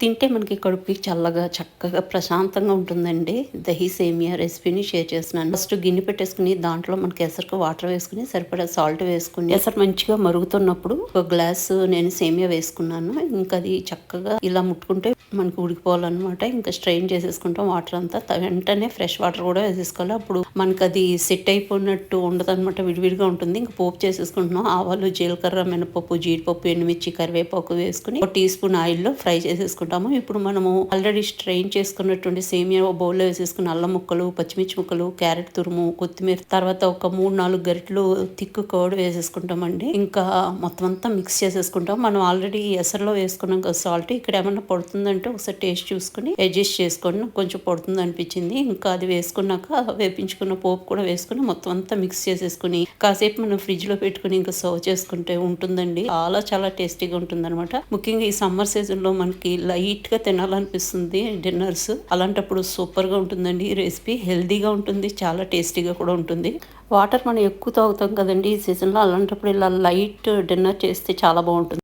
తింటే మనకి కడుపుకి చల్లగా చక్కగా ప్రశాంతంగా ఉంటుందండి. దహి సేమియా రెసిపీని షేర్ చేస్తున్నాను. ఫస్ట్ గిన్నె పెట్టేసుకుని దాంట్లో మనకి ఎసరికి వాటర్ వేసుకుని సరిపడా సాల్ట్ వేసుకుని ఎసరు మంచిగా మరుగుతున్నప్పుడు ఒక గ్లాస్ నేను సేమియా వేసుకున్నాను. ఇంకా అది చక్కగా ఇలా ముట్టుకుంటే మనకి ఉడికిపోవాలన్నమాట. ఇంకా స్ట్రెయిన్ చేసేసుకుంటాం వాటర్ అంతా. వెంటనే ఫ్రెష్ వాటర్ కూడా వేసేసుకోవాలి. అప్పుడు మనకి అది సెట్ అయిపోయినట్టు ఉండదు అనమాట విడివిడిగా ఉంటుంది. ఇంకా పోపు చేసేసుకుంటున్నాం. ఆవాలు జీలకర్ర మినపప్పు జీడిపప్పు ఎండుమిర్చి కరివేపాకు వేసుకుని ఒక టీ స్పూన్ ఆయిల్లో ఫ్రై చేసేసుకుంటాం. చేసేసుకుంటాము ఇప్పుడు మనము ఆల్రెడీ స్ట్రెయిన్ చేసుకున్నటువంటి సేమియా బౌల్లో వేసేసుకుని అల్లం ముక్కలు పచ్చిమిర్చి ముక్కలు క్యారెట్ తురుము కొత్తిమీర తర్వాత ఒక మూడు నాలుగు గరిటలు తిక్కు కర్డ్ వేసేసుకుంటామండి. ఇంకా మొత్తం అంతా మిక్స్ చేసేసుకుంటాం. మనం ఆల్రెడీ ఎసర్లో వేసుకున్నాం కదా సాల్ట్ ఇక్కడ ఏమన్నా పడుతుందంటే ఒకసారి టేస్ట్ చూసుకుని అడ్జస్ట్ చేసుకొని కొంచెం పడుతుంది అనిపించింది. ఇంకా అది వేసుకున్నాక వేపించుకున్న పోపు కూడా వేసుకుని మొత్తం అంతా మిక్స్ చేసేసుకుని కాసేపు మనం ఫ్రిడ్జ్లో పెట్టుకుని ఇంకా సర్వ్ చేసుకుంటే ఉంటుందండి. చాలా చాలా టేస్టీగా ఉంటుంది అనమాట ముఖ్యంగా ఈ సమ్మర్ సీజన్లో మనకి లైట్గా తినాలనిపిస్తుంది డిన్నర్స్. అలాంటప్పుడు సూపర్గా ఉంటుందండి. ఈ రెసిపీ హెల్దీగా ఉంటుంది చాలా టేస్టీగా కూడా ఉంటుంది. వాటర్ మనం ఎక్కువ తాగుతాం కదండి ఈ సీజన్లో అలాంటప్పుడు ఇలా లైట్ డిన్నర్ చేస్తే చాలా బాగుంటుంది.